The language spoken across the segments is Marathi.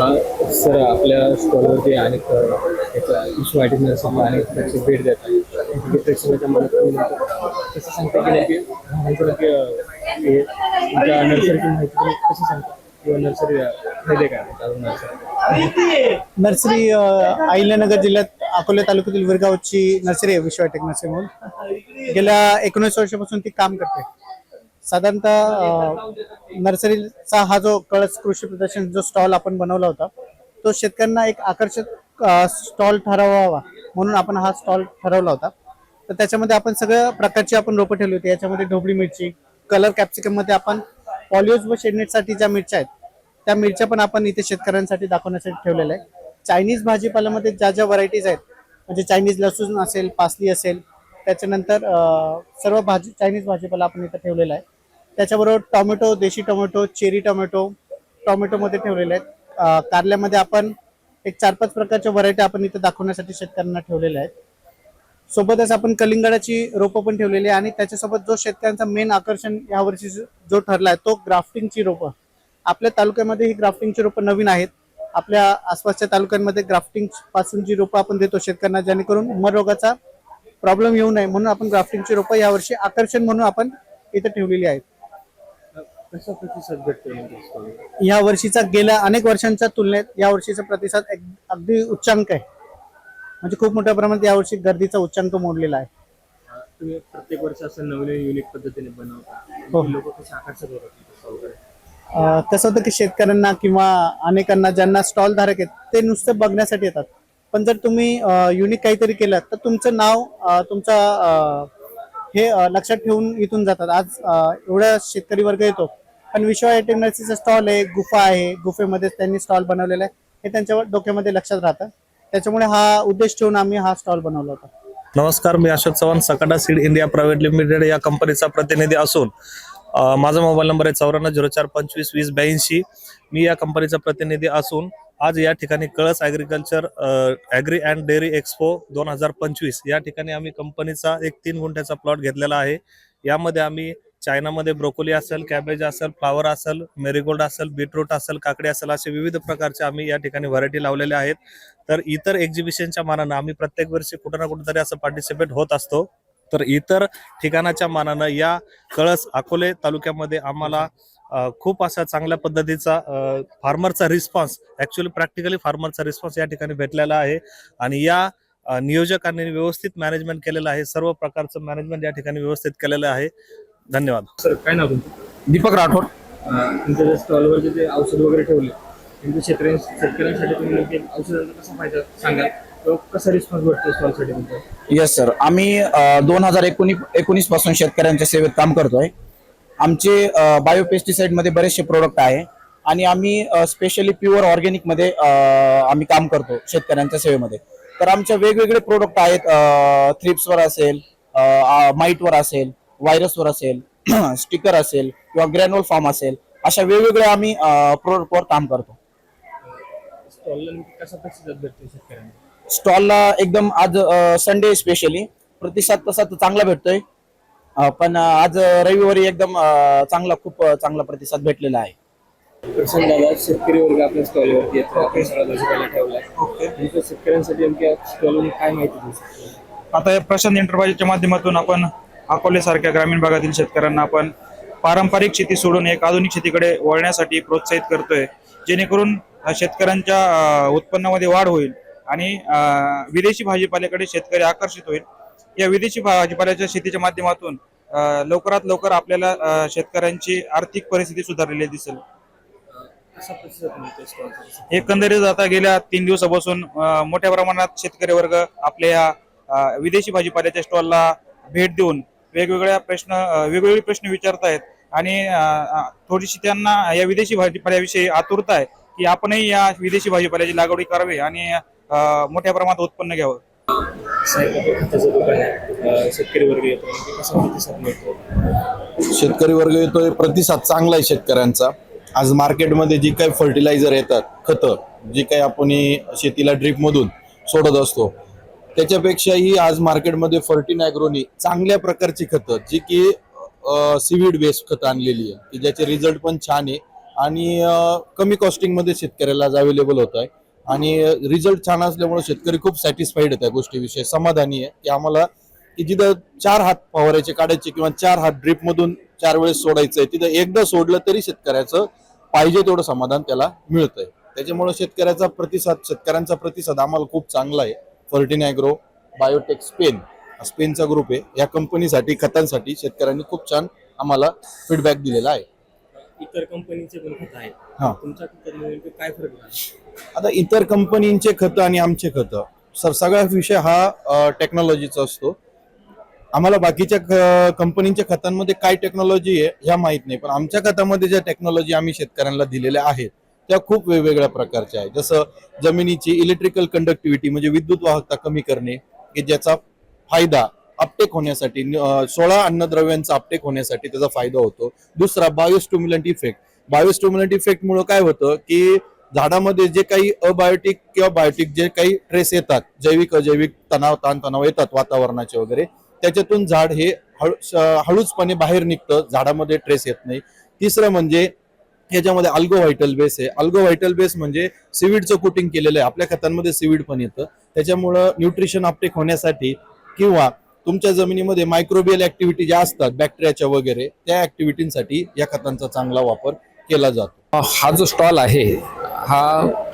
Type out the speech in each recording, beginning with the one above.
सर आपल्या स्टॉलवरती अनेक विश्व आयटी नर्सरीला अनेक प्रेक्षक भेट देतात तिथे प्रेक्षकाच्या मनात कसं सांगता की नेमकी की नर्सरीची माहिती तुम्ही कशी सांगता? किंवा नर्सरी फायदे काय नर्सरी अहिल्यानगर जिल्ह्यात अकोले तालुक्यातील विरगावची नर्सरी आहे विश्वाटेक नर्सरी म्हणून. गेल्या एकोणीस वर्षापासून ती काम करते. साधारणतः नर्सरीचा हा जो कळस कृषी प्रदर्शन जो स्टॉल आपण बनवला होता तो शेतकऱ्यांना एक आकर्षक स्टॉल ठरवावा म्हणून आपण हा स्टॉल ठरवला होता. तर त्याच्यामध्ये आपण सगळ्या प्रकारची आपण रोपं ठेवली होती. याच्यामध्ये ढोबळी मिरची कलर कॅप्सिकममध्ये आपण पॉलिओज व शेडनेटसाठी ज्या मिरच्या आहेत त्या मिरच्या पण आपण इथे शेतकऱ्यांसाठी दाखवण्यासाठी ठेवलेल्या आहे चायनीज भाजीपाल्यामध्ये ज्या ज्या व्हरायटीज आहेत म्हणजे चायनीज लसूण असेल पासली असेल त्याच्यानंतर सर्व भाजी चायनीज भाजीपाला आपण इथं ठेवलेला आहे. त्याच्याबरोबर टोमॅटो देशी टोमॅटो चेरी टोमॅटो टोमॅटोमध्ये ठेवलेले आहेत. कारल्यामध्ये आपण एक चार पाच प्रकारच्या व्हरायटी आपण इथं दाखवण्यासाठी शेतकऱ्यांना ठेवलेल्या आहेत. सोबतच आपण कलिंगडाची रोपं पण ठेवलेली आहे आणि त्याच्यासोबत जो शेतकऱ्यांचा मेन आकर्षण यावर्षी जो ठरला आहे तो ग्राफ्टिंगची रोपं. आपल्या तालुक्यामध्ये ही ग्राफ्टिंगची रोपं नवीन आहेत. आपल्या आसपासच्या तालुक्यांमध्ये ग्राफ्टिंगपासून जी रोपं आपण देतो शेतकऱ्यांना जेणेकरून उमरोगाचा प्रॉब्लेम येऊ नये म्हणून आपण ग्राफ्टिंगची रोपं यावर्षी आकर्षण म्हणून आपण इथे ठेवलेली आहेत. कसा प्रतिसाद भेटतो नेमकी स्टॉलवर या वर्षीचा गेल्या अनेक वर्षांच्या तुलनेत या वर्षीचा प्रतिसाद अगदी उच्चांक आहे. म्हणजे खूप मोठ्या प्रमाणात यावर्षी गर्दीचा उच्चांक मोडलेला आहे. तुम्ही प्रत्येक वर्ष असं नवीन युनिक पद्धतीने हो. बनवता लोक कसे आकर्षक होतात तुमच्या स्टॉलकडे अं, कसं होतं की शेतकऱ्यांना किंवा अनेकांना ज्यांना स्टॉल धारक आहेत ते नुसतं बघण्यासाठी येतात. पण जर तुम्ही युनिक काहीतरी केलं तर तुमचं नाव तुमचा हे लक्षात ठेवून इथून जातात. आज एवढा शेतकरी वर्ग येतो पण विश्व टेक्नॉलॉजीचा स्टॉल आहे गुफा आहे. गुफेमध्ये त्यांनी स्टॉल बनवलेला आहे. हे त्यांच्या डोक्यामध्ये लक्षात राहतं. त्याच्यामुळे हा उद्देश ठेवून आम्ही हा स्टॉल बनवला होता. नमस्कार मी Ashok Chavan Sakata seed India private limited या कंपनीचा प्रतिनिधी असून माझा मोबाईल नंबर आहे चौऱ्याण्णव झिरो चार पंचवीस वीस ब्याऐंशी. मी या कंपनीचा प्रतिनिधी असून आज या ठिकाणी Kalas agriculture agri and dairy expo दोन हजार पंचवीस. या ठिकाणी आम्ही कंपनीचा एक तीन गुंठ्याचा प्लॉट घेतलेला आहे. यामध्ये आम्ही चायनामध्ये ब्रोकोली असेल कॅबेज असेल फ्लावर असेल मेरीगोल्ड असेल बीटरूट असेल काकडी असेल असे विविध प्रकारचे आम्ही या ठिकाणी व्हरायटी लावलेल्या आहेत. तर इतर एक्झिबिशनच्या मानानं आम्ही प्रत्येक वर्षी कुठं ना कुठंतरी असं पार्टिसिपेट होत असतो. तर इतर ठिकाणाच्या मानानं या कळस अकोले तालुक्यामध्ये आम्हाला खूप असा चांगल्या पद्धतीचा फार्मरचा रिस्पॉन्स ऍक्च्युअली प्रॅक्टिकली फार्मरचा रिस्पॉन्स या ठिकाणी भेटलेला आहे. आणि या नियोजकांनी व्यवस्थित मॅनेजमेंट केलेलं आहे. सर्व प्रकारचं मॅनेजमेंट या ठिकाणी व्यवस्थित केलेलं आहे. धन्यवाद. सर काय नाव तुमचं? दीपक राठोड. तुमच्या स्टॉलवर जे औषध वगैरे ठेवले तुमच्या शेतकऱ्यां शेतकऱ्यांसाठी तुम्ही औषधांचा कसा फायदा सांगाल? कसा रिस्पॉन्स भेटतो स्टॉलसाठी येस सर आम्ही दोन हजार एकोणीस एकोणीसपासून शेतकऱ्यांच्या सेवेत काम करतोय. आमचे बायोपेस्टिसाइडमध्ये बरेचसे प्रोडक्ट आहे. आणि आम्ही स्पेशली प्युअर ऑर्गॅनिकमध्ये अ, आम्ही काम करतो शेतकऱ्यांच्या सेवेमध्ये. तर आमचे वेगवेगळे प्रोडक्ट आहेत थ्रिप्सवर असेल माईटवर असेल व्हायरसवर असेल स्टिकर असेल किंवा ग्रॅन्युअल फॉर्म असेल अशा वेगवेगळ्या आम्ही प्रोडक्टवर काम करतो. स्टॉलला एकदम आज संडे स्पेशली प्रतिसाद तसा तर चांगला भेटतोय. पण आज रविवारी एकदम चांगला खूप चांगला प्रतिसाद भेटलेला आहे. शेतकरी वर्ग आपल्या स्टॉलवरती येतो आपण सगळा भाजीपाला ठेवलाय. तुमच्या शेतकऱ्यांसाठी नेमक्या स्टॉलवर काय माहिती देऊ शकतो? आता या प्रशांत एंटरप्राइजच्या माध्यमातून आपण अकोले सारख्या ग्रामीण भागातील शेतकऱ्यांना आपण पारंपरिक शेती सोडून एक आधुनिक शेतीकडे वळण्यासाठी प्रोत्साहित करतोय. जेणेकरून शेतकऱ्यांच्या उत्पन्नामध्ये वाढ होईल आणि विदेशी भाजीपाल्याकडे शेतकरी आकर्षित होईल. या विदेशी भाजीपाल्याच्या शेतीच्या माध्यमातून लवकरात लवकर आपल्याला शेतकऱ्यांची आर्थिक परिस्थिती सुधारलेली दिसेल. एकंदरीत आता गेल्या तीन दिवसापासून मोठ्या प्रमाणात शेतकरी वर्ग आपल्या या विदेशी भाजीपाल्याच्या स्टॉलला भेट देऊन वेगवेगळ्या प्रश्न वेगवेगळे प्रश्न विचारतायत आणि थोडीशी त्यांना या विदेशी भाजीपाल्याविषयी आतुरता आहे की आपणही या विदेशी भाजीपाल्याची लागवडी करावी आणि मोठ्या प्रमाणात उत्पन्न घ्यावं. शेतकरी वर्ग येतो. प्रतिसाद येतोय प्रतिसाद चांगला आहे शेतकऱ्यांचा. आज मार्केटमध्ये जी काही फर्टिलायझर येतात खतं जी काही आपण शेतीला ड्रीपमधून सोडत असतो त्याच्यापेक्षाही आज मार्केटमध्ये फर्टिन ॲग्रोनी चांगल्या प्रकारची खतं जी की सिविड बेस्ड खतं आणलेली आहे की ज्याचे रिझल्ट पण छान आहे आणि कमी कॉस्टिंगमध्ये शेतकऱ्याला आज अवेलेबल होत आहे. आणि रिझल्ट छान असल्यामुळे शेतकरी खूप सॅटिस्फाईड आहे त्या गोष्टीविषयी. समाधानी आहे. की आम्हाला की जिथं चार हात फवारायचे काढायचे किंवा चार हात ड्रिप मधून चार वेळेस सोडायचंय तिथं एकदा सोडलं तरी शेतकऱ्याचं पाहिजे तेवढं समाधान त्याला मिळतंय. त्याच्यामुळे शेतकऱ्याचा प्रतिसाद शेतकऱ्यांचा प्रतिसाद आम्हाला खूप चांगला आहे. फर्टिन ॲग्रो बायोटेक स्पेन स्पेनचा ग्रुप आहे. या कंपनीसाठी खतांसाठी शेतकऱ्यांनी खूप छान आम्हाला फीडबॅक दिलेला आहे. इतर कंपनीचे पण खत आहेत. हा. तुमच्या खतामध्ये नेमकं काय फरक आता इतर कंपनींचे खतं आणि आमचे खतं सर सगळा विषय हा टेक्नॉलॉजीचा असतो. आम्हाला बाकीच्या क- कंपनींच्या खतांमध्ये काय टेक्नॉलॉजी आहे ह्या माहीत नाही. पण आमच्या खतामध्ये ज्या टेक्नॉलॉजी आम्ही शेतकऱ्यांना दिलेल्या आहेत त्या खूप वेगवेगळ्या प्रकारच्या आहेत. जसं जमिनीची इलेक्ट्रिकल कंडक्टिव्हिटी म्हणजे विद्युत वाहकता कमी करणे की ज्याचा फायदा अपटेक होण्यासाठी सोळा अन्नद्रव्यांचा अपटेक होण्यासाठी त्याचा फायदा होतो. दुसरा बायोस्टोम्युलंट इफेक्ट बायोस्टोम्युलंट इफेक्ट मुळे काय होतं की झाडामध्ये जे काही अबायोटिक किंवा बायोटिक जे काही ट्रेस येतात जैविक अजैविक तणाव ताणतणाव येतात वातावरणाचे वगैरे त्याच्यातून झाड हे हळू हळूचपणे बाहेर निघतं झाडामध्ये ट्रेस येत नाही. तिसरं म्हणजे याच्यामध्ये अल्गो व्हायटल बेस आहे. अल्गो व्हायटल बेस म्हणजे सिविडचं कुटिंग केलेलं आहे. आपल्या खतांमध्ये सिविड पण येतं. त्याच्यामुळं न्यूट्रिशन अपटेक होण्यासाठी किंवा तुमच्या जमिनीमध्ये मायक्रोबियल ऍक्टिव्हिटी ज्या असतात बॅक्टेरियाच्या वगैरे त्या ऍक्टिव्हिटींसाठी या खतांचा चांगला वापर केला जातो. हा जो स्टॉल आहे हा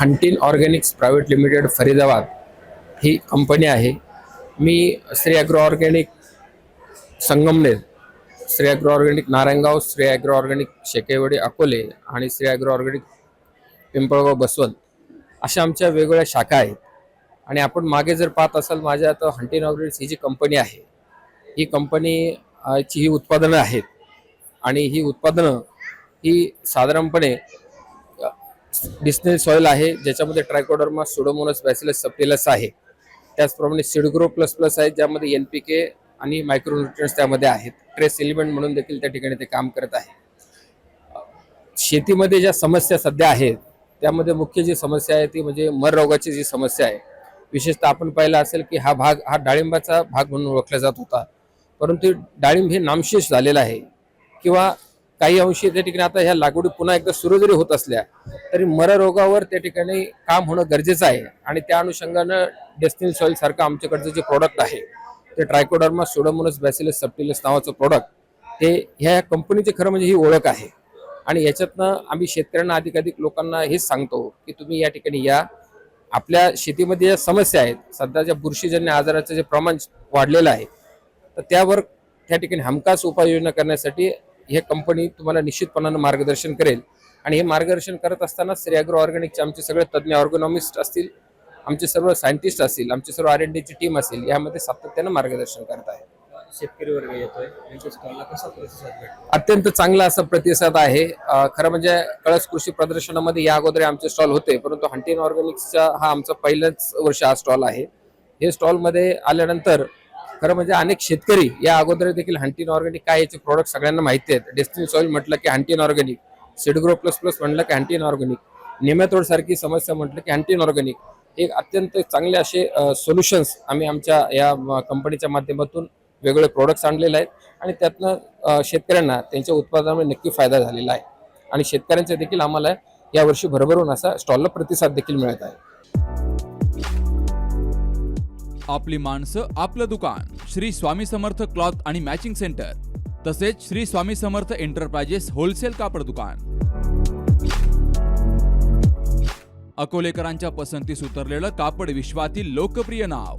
हंटिन ऑर्गॅनिक्स प्रायव्हेट लिमिटेड फरीदाबाद ही कंपनी आहे. मी Shri agro organic Sangamner Shri agro organic Narayangaon Shri agro organic Shekewadi Akole आणि श्री ॲग्रो ऑर्गॅनिक पिंपळगाव बसवंत अशा आमच्या वेगवेगळ्या शाखा आहेत. आणि आपण मागे जर पाहत असाल माझ्या आता हंटेन ऑर्गॅनिक्स ही जी कंपनी आहे ही कंपनी ची ही उत्पादनं आहेत. आणि ही उत्पादनं ही साधारणपणे डिस्नेल सॉइल आहे ज्याच्यामध्ये ट्रायकोडर्मा सुडोमोनस बॅसिलस सप्टेलस आहे. त्याचप्रमाणे सिडग्रो प्लस प्लस आहे ज्यामध्ये एन पी के आणि मायक्रोन्युट्रियन्स त्यामध्ये आहेत. ट्रेस एलिमेंट म्हणून देखील त्या ठिकाणी ते काम करत आहे. शेतीमध्ये ज्या समस्या सध्या आहेत त्यामध्ये मुख्य जी समस्या आहे ती म्हणजे मर रोगाची जी समस्या आहे विशेषतः आपण पाहिलं असेल की हा भाग हा डाळिंबाचा भाग म्हणून ओळखला जात होता. परंतु डाळिंब हे नामशेष झालेलं आहे. किंवा काही अंशी त्या ठिकाणी आता ह्या लागवडी पुन्हा एकदा सुरू जरी होत असल्या तरी मररोगावर त्या ठिकाणी काम होणं गरजेचं आहे. आणि त्या अनुषंगानं डेस्टिन सॉईल सारखं आमच्याकडचं जे प्रोडक्ट आहे ते ट्रायकोडर्मा सोडोमोनस बॅसिलस सप्टिलस नावाचं प्रोडक्ट हे ह्या कंपनीची खरं म्हणजे ही ओळख आहे. आणि याच्यातनं आम्ही शेतकऱ्यांना अधिकाधिक लोकांना हेच सांगतो की तुम्ही या ठिकाणी या. आपल्या शेतीमध्ये ज्या समस्या आहेत सध्याच्या बुरशीजन्य आजाराचं जे प्रमाण वाढलेलं आहे तर त्यावर त्या ठिकाणी हमखास उपाययोजना करण्यासाठी हे कंपनी तुम्हाला निश्चितपणानं मार्गदर्शन करेल. आणि हे मार्गदर्शन करत असताना श्री ॲग्रो ऑर्गॅनिकचे आमचे सगळे तज्ज्ञ ऑर्गोनॉमिस्ट असतील आमचे सर्व सायंटिस्ट असतील आमचे सर्व आर एन डीची टीम असेल यामध्ये सातत्यानं मार्गदर्शन करत आहे शेतकरी वर्ग येतोय त्यांच्या स्टॉलला कसा प्रतिसाद भेटतो? अत्यंत चांगला असा प्रतिसाद आहे. खरं म्हणजे कळस कृषी प्रदर्शनामध्ये या अगोदर आमचे स्टॉल होते परंतु हंटीन ऑर्गॅनिक्सचा हा आमचा पहिलंच वर्ष हा स्टॉल आहे. हे स्टॉलमध्ये आल्यानंतर खरं म्हणजे अनेक शेतकरी या अगोदर देखील हंटिन ऑर्गॅनिक काय याचे प्रोडक्ट सगळ्यांना माहिती आहेत. डेस्टिनी सॉईल म्हटलं की हंटिन ऑर्गॅनिक. सिडग्रो प्लस प्लस म्हटलं की हंटिन ऑर्गॅनिक. निमेतोड सारखी समस्या म्हटलं की हंटिन ऑर्गॅनिक. एक अत्यंत चांगले असे सोल्युशन्स आम्ही आमच्या या कंपनीच्या माध्यमातून वेगवेगळे प्रोडक्ट्स आणलेले आहेत आणि त्यातनं शेतकऱ्यांना त्यांच्या उत्पादनामुळे नक्की फायदा झालेला आहे. आणि शेतकऱ्यांचे देखील आम्हाला यावर्षी भरभरून असा स्टॉलला प्रतिसाद देखील मिळत आहे. आपली माणसं आपलं दुकान श्री स्वामी समर्थ क्लॉथ आणि मॅचिंग सेंटर तसेच श्री स्वामी समर्थ एंटरप्राइजेस होलसेल कापड दुकान. अकोलेकरांच्या पसंतीस उतरलेलं कापड विश्वातील लोकप्रिय नाव